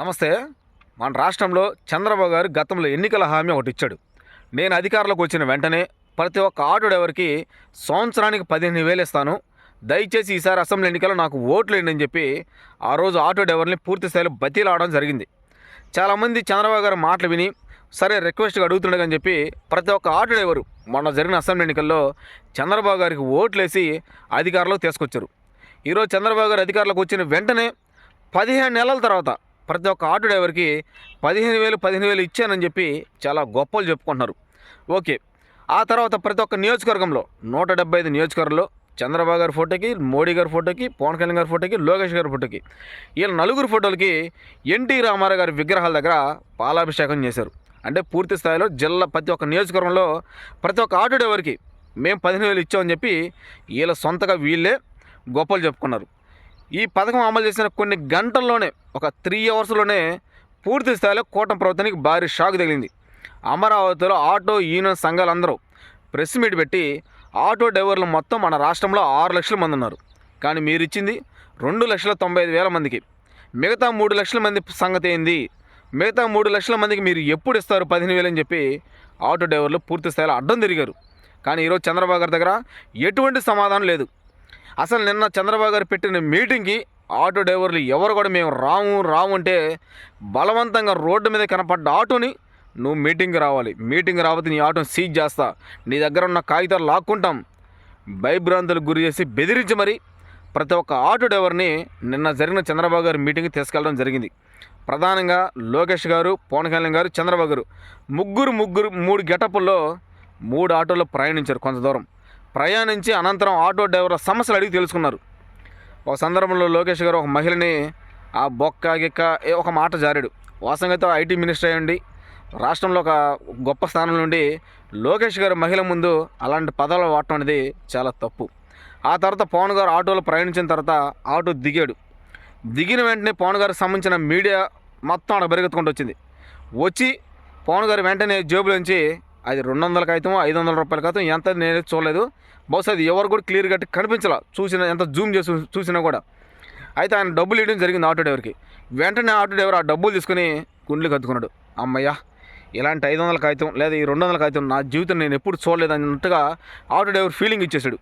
నమస్తే. మన రాష్ట్రంలో చంద్రబాబు గారు గతంలో ఎన్నికల హామీ ఒకటి ఇచ్చాడు. నేను అధికారంలోకి వచ్చిన వెంటనే ప్రతి ఒక్క ఆటో డ్రైవర్కి సంవత్సరానికి పదిహేను వేలు ఇస్తాను. దయచేసి ఈసారి అసెంబ్లీ ఎన్నికల్లో నాకు ఓట్లు అని చెప్పి ఆ రోజు ఆటో డ్రైవర్ని పూర్తి స్థాయిలో బతీలాడడం జరిగింది. చాలామంది చంద్రబాబు గారు మాటలు విని సరే రిక్వెస్ట్గా అడుగుతుండగని చెప్పి ప్రతి ఒక్క ఆటో డ్రైవరు మొన్న జరిగిన అసెంబ్లీ ఎన్నికల్లో చంద్రబాబు గారికి ఓట్లేసి అధికారంలోకి తీసుకొచ్చారు. ఈరోజు చంద్రబాబు గారు అధికారంలోకి వచ్చిన వెంటనే పదిహేను నెలల తర్వాత ప్రతి ఒక్క ఆటో డ్రైవర్కి పదిహేను వేలు పదిహేను వేలు ఇచ్చానని చెప్పి చాలా గొప్పలు చెప్పుకుంటున్నారు. ఓకే. ఆ తర్వాత ప్రతి ఒక్క నియోజకవర్గంలో నూట డెబ్బై ఐదు నియోజకవర్గంలో చంద్రబాబు గారి ఫోటోకి మోడీ గారి ఫోటోకి పవన్ కళ్యాణ్ గారి ఫోటోకి లోకేష్ గారి ఫోటోకి వీళ్ళ నలుగురు ఫోటోలకి ఎన్టీ రామారావు గారి విగ్రహాల దగ్గర పాలాభిషేకం చేశారు. అంటే పూర్తి స్థాయిలో జిల్లా ప్రతి ఒక్క నియోజకవర్గంలో ప్రతి ఒక్క ఆటో డ్రైవర్కి మేము పదిహేను వేలు ఇచ్చామని చెప్పి వీళ్ళ సొంతగా వీళ్ళే గొప్పలు చెప్పుకున్నారు. ఈ పథకం అమలు చేసిన కొన్ని గంటల్లోనే ఒక త్రీ అవర్స్లోనే పూర్తి స్థాయిలో కూటమి ప్రభుత్వానికి భారీ షాక్ తగిలింది. అమరావతిలో ఆటో యూనియన్ సంఘాలందరూ ప్రెస్ మీట్ పెట్టి ఆటో డ్రైవర్లు మొత్తం మన రాష్ట్రంలో ఆరు లక్షల మంది ఉన్నారు. కానీ మీరు ఇచ్చింది రెండు లక్షల తొంభై ఐదు వేల మందికి. మిగతా మూడు లక్షల మంది సంగతి ఏంది? మిగతా మూడు లక్షల మందికి మీరు ఎప్పుడు ఇస్తారు పదిహేను వేలు అని చెప్పి ఆటో డ్రైవర్లు పూర్తి స్థాయిలో అడ్డం తిరిగారు. కానీ ఈరోజు చంద్రబాబు గారి దగ్గర ఎటువంటి సమాధానం లేదు. అసలు నిన్న చంద్రబాబు గారు పెట్టిన మీటింగ్కి ఆటో డ్రైవర్లు ఎవరు కూడా మేము రాము రాము అంటే బలవంతంగా రోడ్డు మీద కనపడ్డ ఆటోని నువ్వు మీటింగ్కి రావాలి. మీటింగ్ రాకపోతే నీ ఆటోని సీజ్ చేస్తా. నీ దగ్గర ఉన్న కాగితాలు లాక్కుంటాం. భయభ్రాంతులకు గురి చేసి బెదిరించి మరి ప్రతి ఒక్క ఆటో డ్రైవర్ని నిన్న జరిగిన చంద్రబాబు గారి మీటింగ్కి తీసుకెళ్ళడం జరిగింది. ప్రధానంగా లోకేష్ గారు పవన్ కళ్యాణ్ గారు చంద్రబాబు గారు ముగ్గురు ముగ్గురు మూడు గెటపుల్లో మూడు ఆటోల్లో ప్రయాణించారు కొంత దూరం. ప్రయాణించి అనంతరం ఆటో డ్రైవర్ సమస్యలు అడిగి తెలుసుకున్నారు. ఒక సందర్భంలో లోకేష్ గారు ఒక మహిళని ఆ బొక్క గిక్క ఏ ఒక మాట జారాడు. వాసంగతో ఐటీ మినిస్టర్ అయ్యండి రాష్ట్రంలో ఒక గొప్ప స్థానం నుండి లోకేష్ గారు మహిళ ముందు అలాంటి పదాలు వాడటం అనేది చాలా తప్పు. ఆ తర్వాత పవన్ గారు ఆటోలో ప్రయాణించిన తర్వాత ఆటో దిగాడు. దిగిన వెంటనే పవన్ గారికి సంబంధించిన మీడియా మొత్తం అక్కడ బెరుగుతుకుంటూ వచ్చింది. వచ్చి పవన్ గారు వెంటనే జేబులోంచి అది రెండు వందల కాగితం ఐదు వందల రూపాయల కాగితం ఎంత నేను చూడలేదు. బహుశా అది ఎవరు కూడా క్లియర్ కట్టి కనిపించాల. చూసిన ఎంత జూమ్ చేసి చూసినా కూడా. అయితే ఆయన డబ్బులు ఇవ్వడం జరిగింది ఆటో డ్రైవర్కి. వెంటనే ఆటో డ్రైవర్ ఆ డబ్బులు తీసుకుని గుండెలు కత్తుకున్నాడు అమ్మయ్యా ఇలాంటి ఐదు వందల కాగితం లేదా ఈ రెండు వందల కాగితం నా జీవితం నేను ఎప్పుడు చూడలేదు అన్నట్టుగా ఆటో డ్రైవర్ ఫీలింగ్ ఇచ్చేసాడు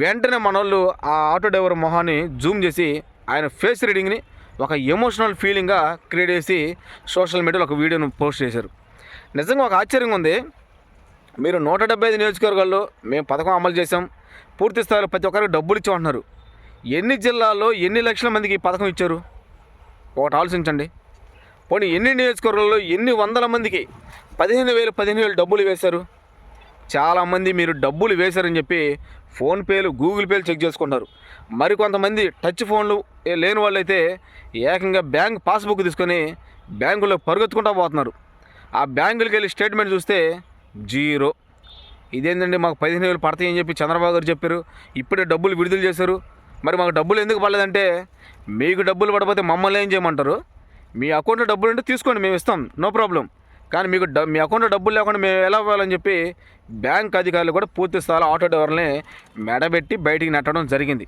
వెంటనే మన వాళ్ళు ఆ ఆటో డ్రైవర్ మొహాన్ని జూమ్ చేసి ఆయన ఫేస్ రీడింగ్ని ఒక ఎమోషనల్ ఫీలింగ్గా క్రియేట్ చేసి సోషల్ మీడియాలో ఒక వీడియోను పోస్ట్ చేశారు. నిజంగా ఒక ఆశ్చర్యంగా ఉంది. మీరు నూట డెబ్బై ఐదు నియోజకవర్గాల్లో మేము పథకం అమలు చేసాం పూర్తి స్థాయిలో ప్రతి ఒక్కరికి డబ్బులు ఇచ్చామంటున్నారు ఎన్ని జిల్లాల్లో ఎన్ని లక్షల మందికి ఈ పథకం ఇచ్చారు? ఒకటి ఆలోచించండి. పోనీ ఎన్ని నియోజకవర్గాల్లో ఎన్ని వందల మందికి పదిహేను వేలు పదిహేను వేలు డబ్బులు వేశారు? చాలామంది మీరు డబ్బులు వేశారని చెప్పి ఫోన్పేలు గూగుల్ పేలు చెక్ చేసుకుంటారు మరికొంతమంది టచ్ ఫోన్లు లేని వాళ్ళు అయితే ఏకంగా బ్యాంక్ పాస్బుక్ తీసుకొని బ్యాంకులో పరుగెత్తుకుంటా పోతున్నారు. ఆ బ్యాంకులకి వెళ్ళి స్టేట్మెంట్ చూస్తే జీరో. ఇదేంటండి మాకు పదిహేను వేలు పడతాయని చెప్పి చంద్రబాబు గారు చెప్పారు. ఇప్పుడే డబ్బులు విడుదల చేశారు. మరి మాకు డబ్బులు ఎందుకు పడలేదంటే మీకు డబ్బులు పడకపోతే మమ్మల్ని ఏం చేయమంటారు? మీ అకౌంట్లో డబ్బులు ఉంటే తీసుకోండి మేము ఇస్తాం నో ప్రాబ్లం. కానీ మీకు డ మీ అకౌంట్లో డబ్బులు లేకుండా మేము ఎలా ఇవ్వాలని చెప్పి బ్యాంక్ అధికారులు కూడా పూర్తి స్థాయిలో ఆటో డ్రైవర్ని మెడబెట్టి బయటికి నెట్టడం జరిగింది.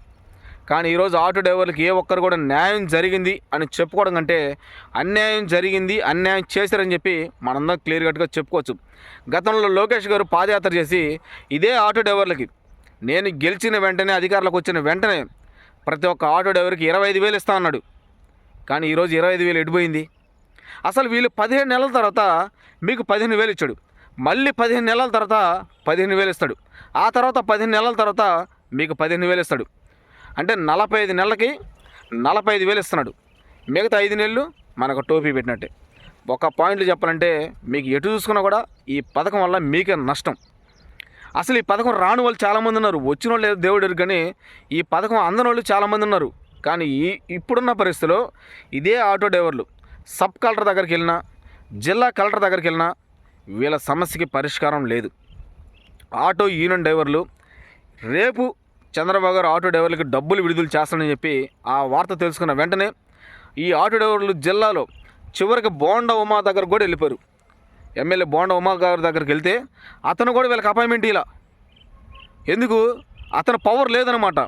కానీ ఈరోజు ఆటో డ్రైవర్లకు ఏ ఒక్కరు కూడా న్యాయం జరిగింది అని చెప్పుకోవడం కంటే అన్యాయం జరిగింది అన్యాయం చేశారని చెప్పి మనందరం క్లియర్ కట్గా చెప్పుకోవచ్చు. గతంలో లోకేష్ గారు పాదయాత్ర చేసి ఇదే ఆటో డ్రైవర్లకి నేను గెలిచిన వెంటనే అధికారులకు వచ్చిన వెంటనే ప్రతి ఒక్క ఆటో డ్రైవర్కి ఇరవై ఐదు వేలు ఇస్తా అన్నాడు. కానీ ఈరోజు ఇరవై ఐదు వేలు ఎడిపోయింది. అసలు వీళ్ళు పదిహేను నెలల తర్వాత మీకు పదిహేను వేలు ఇచ్చాడు. మళ్ళీ పదిహేను నెలల తర్వాత పదిహేను వేలు ఇస్తాడు. ఆ తర్వాత పదిహేను నెలల తర్వాత మీకు పదిహేను వేలు ఇస్తాడు. అంటే నలభై ఐదు నెలలకి నలభై ఐదు వేలు ఇస్తున్నాడు. మిగతా ఐదు నెలలు మనకు టోపీ పెట్టినట్టే. ఒక పాయింట్లు చెప్పాలంటే మీకు ఎటు చూసుకున్నా కూడా ఈ పథకం వల్ల మీకే నష్టం. అసలు ఈ పథకం రాని వాళ్ళు చాలామంది ఉన్నారు. వచ్చిన వాళ్ళు ఏదో దేవుడు ఎరుగు కానీ ఈ పథకం అందని వాళ్ళు చాలామంది ఉన్నారు. కానీ ఈ ఇప్పుడున్న పరిస్థితిలో ఇదే ఆటో డ్రైవర్లు సబ్ కలెక్టర్ దగ్గరికి వెళ్ళినా జిల్లా కలెక్టర్ దగ్గరికి వెళ్ళినా వీళ్ళ సమస్యకి పరిష్కారం లేదు. ఆటో యూనియన్ డ్రైవర్లు రేపు చంద్రబాబు గారు ఆటో డ్రైవర్లకు డబ్బులు విడుదల చేస్తానని చెప్పి ఆ వార్త తెలుసుకున్న వెంటనే ఈ ఆటో డ్రైవర్లు జిల్లాలో చివరికి బోండా ఉమా దగ్గర కూడా వెళ్ళిపోయారు. ఎమ్మెల్యే బోండా ఉమా గారి దగ్గరికి వెళ్తే అతను కూడా వీళ్ళకి అపాయింట్మెంట్ ఇలా. ఎందుకు? అతను పవర్ లేదనమాట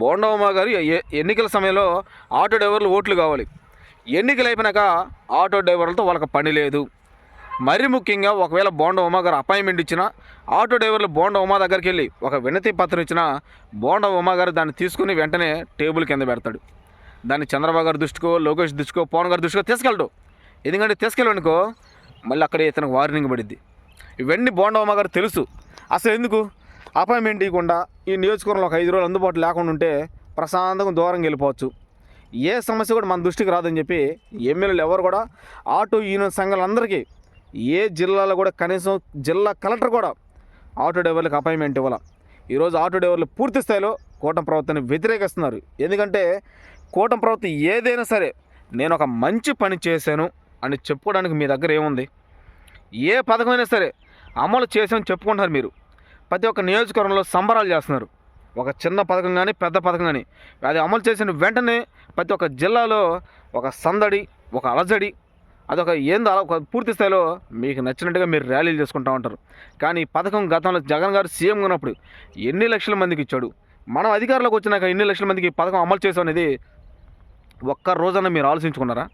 బోండా ఉమా గారు ఎన్నికల సమయంలో ఆటో డ్రైవర్లు ఓట్లు కావాలి. ఎన్నికలు అయిపోయినాక ఆటో డ్రైవర్లతో వాళ్ళకి పని లేదు. మరీ ముఖ్యంగా ఒకవేళ బోండ ఉమా గారు అపాయింట్మెంట్ ఇచ్చినా ఆటో డ్రైవర్లు బోండ ఉమా దగ్గరికి వెళ్ళి ఒక వినతి పత్రం ఇచ్చినా బోండ ఉమా గారు దాన్ని తీసుకుని వెంటనే టేబుల్ కింద పెడతాడు. దాన్ని చంద్రబాబు గారి దృష్టికో లోకేష్ దృష్టికో పవన్ గారి దృష్టికో తీసుకెళ్ళడు. ఎందుకంటే తీసుకెళ్ళనుకో మళ్ళీ అక్కడే ఇతనికి వార్నింగ్ పడిద్ది. ఇవన్నీ బోండవమ్మ గారు తెలుసు. అసలు ఎందుకు? అపాయింట్మెంట్ ఇవ్వకుండా ఈ నియోజకవర్గంలో ఒక ఐదు రోజులు అందుబాటులో లేకుండా ఉంటే ప్రశాంతంగా దూరంగా వెళ్ళిపోవచ్చు. ఏ సమస్య కూడా మన దృష్టికి రాదని చెప్పి ఎమ్మెల్యేలు ఎవరు కూడా ఆటో యూనియన్ సంఘాలందరికీ ఏ జిల్లాలో కూడా కనీసం జిల్లా కలెక్టర్ కూడా ఆటో డ్రైవర్లకు అపాయింట్మెంట్ ఇవ్వాల. ఈరోజు ఆటో డ్రైవర్లు పూర్తి స్థాయిలో కూటమి ప్రభుత్వాన్ని వ్యతిరేకిస్తున్నారు. ఎందుకంటే కూటమి ప్రభుత్వం ఏదైనా సరే నేను ఒక మంచి పని చేశాను అని చెప్పుకోవడానికి మీ దగ్గర ఏముంది? ఏ పథకమైనా సరే అమలు చేసామని చెప్పుకుంటున్నారు మీరు. ప్రతి ఒక్క నియోజకవర్గంలో సంబరాలు చేస్తున్నారు. ఒక చిన్న పథకం కానీ పెద్ద పథకం కానీ అది అమలు చేసిన వెంటనే ప్రతి ఒక్క జిల్లాలో ఒక సందడి ఒక అలజడి అదొక ఏందో అలా ఒక పూర్తి స్థాయిలో మీకు నచ్చినట్టుగా మీరు ర్యాలీలు చేసుకుంటూ ఉంటారు. కానీ ఈ పథకం గతంలో జగన్ గారు సీఎం ఉన్నప్పుడు ఎన్ని లక్షల మందికి ఇచ్చాడు? మనం అధికారంలోకి వచ్చినాక ఎన్ని లక్షల మందికి ఈ పథకం అమలు చేసాం అనేది ఒక్క రోజున మీరు ఆలోచించుకున్నారా?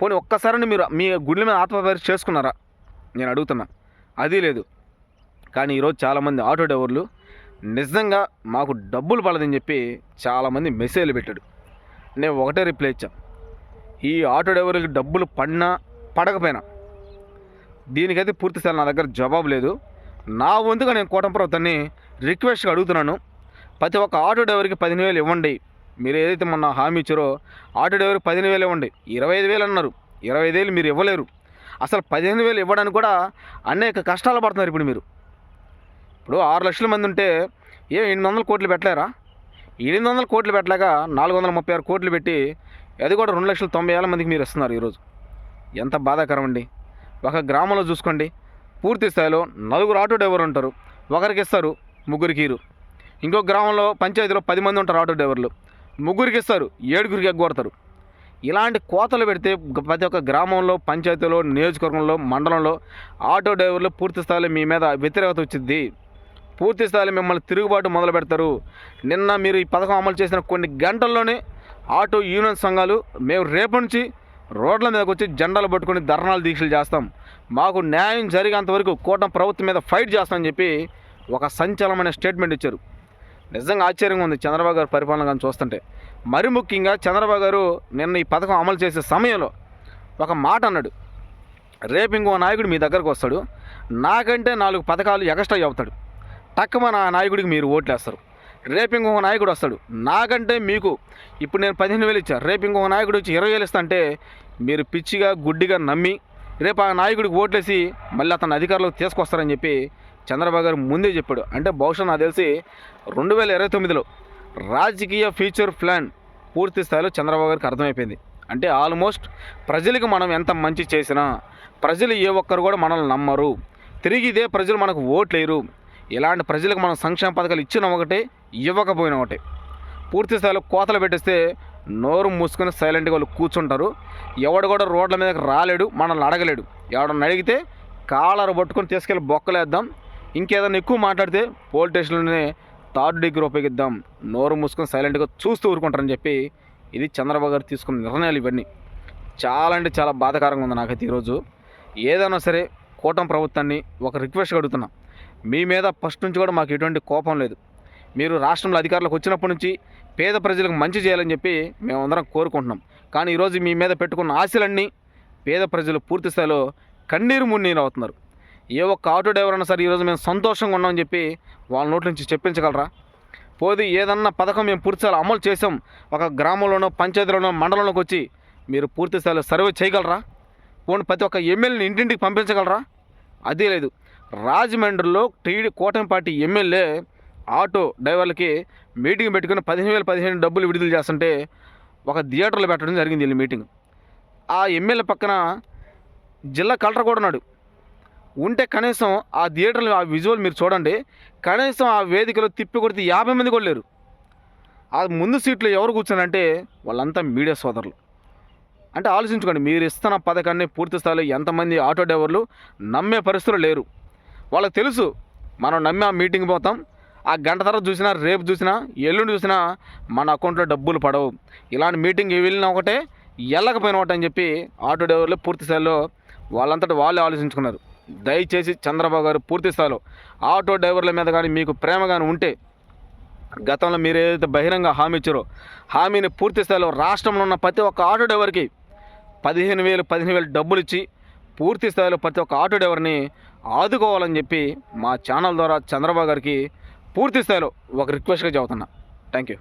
పోనీ ఒక్కసారని మీరు మీ గుండెల మీద ఆత్మపరిచయం చేసుకున్నారా? నేను అడుగుతున్నా. అది లేదు. కానీ ఈరోజు చాలామంది ఆటో డ్రైవర్లు నిజంగా మాకు డబ్బులు పడదని చెప్పి చాలామంది మెసేజ్లు పెట్టాడు నేను ఒకటే రిప్లై ఇచ్చాను ఈ ఆటో డ్రైవర్కి డబ్బులు పడినా పడకపోయినా దీనికైతే పూర్తి సార్ నా దగ్గర జవాబు లేదు. నా వంతుగా నేను కూటమి రిక్వెస్ట్గా అడుగుతున్నాను. ప్రతి ఒక్క ఆటో డ్రైవర్కి పదిహేను వేలు ఇవ్వండి. మీరు ఏదైతే మొన్న హామీ ఇచ్చారో ఆటో డ్రైవర్కి పదిహేను వేలు ఇవ్వండి. ఇరవై ఐదు వేలు అన్నారు. ఇరవై ఐదు వేలు మీరు ఇవ్వలేరు. అసలు పదిహేను వేలు ఇవ్వడానికి కూడా అనేక కష్టాలు పడుతున్నారు ఇప్పుడు మీరు. ఇప్పుడు ఆరు లక్షల మంది ఉంటే ఏ ఎనిమిది వందల కోట్లు పెట్టలేరా? ఎనిమిది వందల కోట్లు పెట్టలేక నాలుగు వందల ముప్పై ఆరు కోట్లు పెట్టి అది కూడా రెండు లక్షల తొంభై వేల మందికి మీరు ఇస్తున్నారు ఈరోజు. ఎంత బాధాకరం అండి ఒక గ్రామంలో చూసుకోండి. పూర్తి స్థాయిలో నలుగురు ఆటో డ్రైవర్ ఉంటారు. ఒకరికి ఇస్తారు ముగ్గురికి ఇరు. ఇంకో గ్రామంలో పంచాయతీలో పది మంది ఉంటారు ఆటో డ్రైవర్లు. ముగ్గురికి ఇస్తారు ఏడుగురికి ఎగ్గొడతారు ఇలాంటి కోతలు పెడితే ప్రతి ఒక్క గ్రామంలో పంచాయతీలో నియోజకవర్గంలో మండలంలో ఆటో డ్రైవర్లు పూర్తి స్థాయిలో మీ మీద వ్యతిరేకత వచ్చింది పూర్తి స్థాయిలో మిమ్మల్ని తిరుగుబాటు మొదలు పెడతారు నిన్న మీరు ఈ పథకం అమలు చేసిన కొన్ని గంటల్లోనే ఆటో యూనియన్ సంఘాలు మేము రేపు నుంచి రోడ్ల మీదకి వచ్చి జెండాలు పట్టుకొని ధర్నాలు దీక్షలు చేస్తాం. మాకు న్యాయం జరిగేంత వరకు కూటమి ప్రభుత్వం మీద ఫైట్ చేస్తామని చెప్పి ఒక సంచలనమైన స్టేట్మెంట్ ఇచ్చారు. నిజంగా ఆశ్చర్యంగా ఉంది చంద్రబాబు గారు పరిపాలన కానీ చూస్తుంటే. మరి ముఖ్యంగా చంద్రబాబు గారు నిన్న ఈ పథకం అమలు చేసే సమయంలో ఒక మాట అన్నాడు. రేపు ఇంకో నాయకుడు మీ దగ్గరకు వస్తాడు. నాకంటే నాలుగు పథకాలు ఎక్స్ట్రా చెబుతాడు. తక్కువ నా నాయకుడికి మీరు ఓట్లేస్తారు. రేపు ఇంకొక నాయకుడు వస్తాడు. నాకంటే మీకు ఇప్పుడు నేను పదిహేను వేలు ఇచ్చాను రేపు ఇంకొక నాయకుడు వచ్చి ఇరవై వేలు ఇస్తా అంటే మీరు పిచ్చిగా గుడ్డిగా నమ్మి రేపు ఆ నాయకుడికి ఓట్లేసి మళ్ళీ అతను అధికారంలోకి తీసుకొస్తారని చెప్పి చంద్రబాబు గారు ముందే చెప్పాడు. అంటే బహుశా నాకు తెలిసి రెండు వేల ఇరవై తొమ్మిదిలో రాజకీయ ఫ్యూచర్ ప్లాన్ పూర్తి స్థాయిలో చంద్రబాబు గారికి అర్థమైపోయింది. అంటే ఆల్మోస్ట్ ప్రజలకు మనం ఎంత మంచి చేసినా ప్రజలు ఏ ఒక్కరు కూడా మనల్ని నమ్మరు. తిరిగి ఇదే ప్రజలు మనకు ఓట్లేరు ఇలాంటి ప్రజలకు మనం సంక్షేమ పథకాలు ఇచ్చిన ఒకటే ఇవ్వకపోయిన ఒకటే. పూర్తి స్థాయిలో కోతలు పెట్టేస్తే నోరు మూసుకొని సైలెంట్గా వాళ్ళు కూర్చుంటారు. ఎవడు కూడా రోడ్ల మీదకి రాలేడు మనల్ని అడగలేడు. ఎవడన్నా అడిగితే కాలర్ పట్టుకొని తీసుకెళ్ళి బొక్కలేద్దాం. ఇంకేదైనా ఎక్కువ మాట్లాడితే పోలీస్ స్టేషన్లోనే థర్డ్ డిగ్రీ ఉపయోగిద్దాం. నోరు మూసుకొని సైలెంట్గా చూస్తూ ఊరుకుంటారని చెప్పి ఇది చంద్రబాబు గారు తీసుకున్న నిర్ణయాలు ఇవన్నీ. చాలా అంటే చాలా బాధాకరంగా ఉంది నాకైతే ఈరోజు. ఏదైనా సరే కూటమి ప్రభుత్వాన్ని ఒక రిక్వెస్ట్ అడుగుతున్నా. మీ మీద ఫస్ట్ నుంచి కూడా మాకు ఎటువంటి కోపం లేదు. మీరు రాష్ట్రంలో అధికారులకు వచ్చినప్పటి నుంచి పేద ప్రజలకు మంచి చేయాలని చెప్పి మేమందరం కోరుకుంటున్నాం. కానీ ఈరోజు మీ మీద పెట్టుకున్న ఆశలన్నీ పేద ప్రజలు పూర్తి స్థాయిలో కన్నీరు మున్నీరు అవుతున్నారు. ఏ ఒక్క ఆటో డ్రైవర్ అయినా సరే ఈరోజు మేము సంతోషంగా ఉన్నామని చెప్పి వాళ్ళ నోటి నుంచి చెప్పించగలరా? పోది ఏదన్నా పథకం మేము పూర్తి స్థాయిలో అమలు చేసాం ఒక గ్రామంలోనో పంచాయతీలోనో మండలంలోకి వచ్చి మీరు పూర్తి స్థాయిలో సర్వే చేయగలరా? పోనీ ప్రతి ఒక్క ఎమ్మెల్యేని ఇంటింటికి పంపించగలరా? అదే లేదు. రాజమండ్రిలో టీడీ కూటమి పార్టీ ఎమ్మెల్యే ఆటో డ్రైవర్లకి మీటింగ్ పెట్టుకుని పదిహేను వేల పదిహేను డబ్బులు విడుదల చేస్తుంటే ఒక థియేటర్లో పెట్టడం జరిగింది వీళ్ళ మీటింగ్. ఆ ఎమ్మెల్యే పక్కన జిల్లా కలెక్టర్ కూడా ఉన్నాడు. ఉంటే కనీసం ఆ థియేటర్లో ఆ విజువల్ మీరు చూడండి కనీసం ఆ వేదికలో తిప్పి కొడితే యాభై మంది కూడా లేరు. ఆ ముందు సీట్లో ఎవరు కూర్చున్నారంటే వాళ్ళంతా మీడియా సోదరులు. అంటే ఆలోచించుకోండి మీరు ఇస్తున్న పథకాన్ని పూర్తి స్థాయిలో ఎంతమంది ఆటో డ్రైవర్లు నమ్మే పరిస్థితులు లేరు. వాళ్ళకి తెలుసు. మనం నమ్మి ఆ మీటింగ్ పోతాం. ఆ గంట తర్వాత చూసినా రేపు చూసినా ఎల్లుండి చూసినా మన అకౌంట్లో డబ్బులు పడవు. ఇలాంటి మీటింగ్ వెళ్ళినా ఒకటే వెళ్ళకపోయిన ఒకటి అని చెప్పి ఆటో డ్రైవర్లు పూర్తి స్థాయిలో వాళ్ళంతటా వాళ్ళే ఆలోచించుకున్నారు. దయచేసి చంద్రబాబు గారు పూర్తి స్థాయిలో ఆటో డ్రైవర్ల మీద కానీ మీకు ప్రేమ కానీ ఉంటే గతంలో మీరు ఏదైతే బహిరంగ హామీ ఇచ్చారో హామీని పూర్తి స్థాయిలో రాష్ట్రంలో ఉన్న ప్రతి ఒక్క ఆటో డ్రైవర్కి పదిహేను వేలు పదిహేను వేలు డబ్బులు ఇచ్చి పూర్తి స్థాయిలో ప్రతి ఒక్క ఆటో డ్రైవర్ని ఆదుకోవాలని చెప్పి మా ఛానల్ ద్వారా చంద్రబాబు గారికి పూర్తి స్థాయిలో ఒక రిక్వెస్ట్గా చెబుతున్నా. Thank you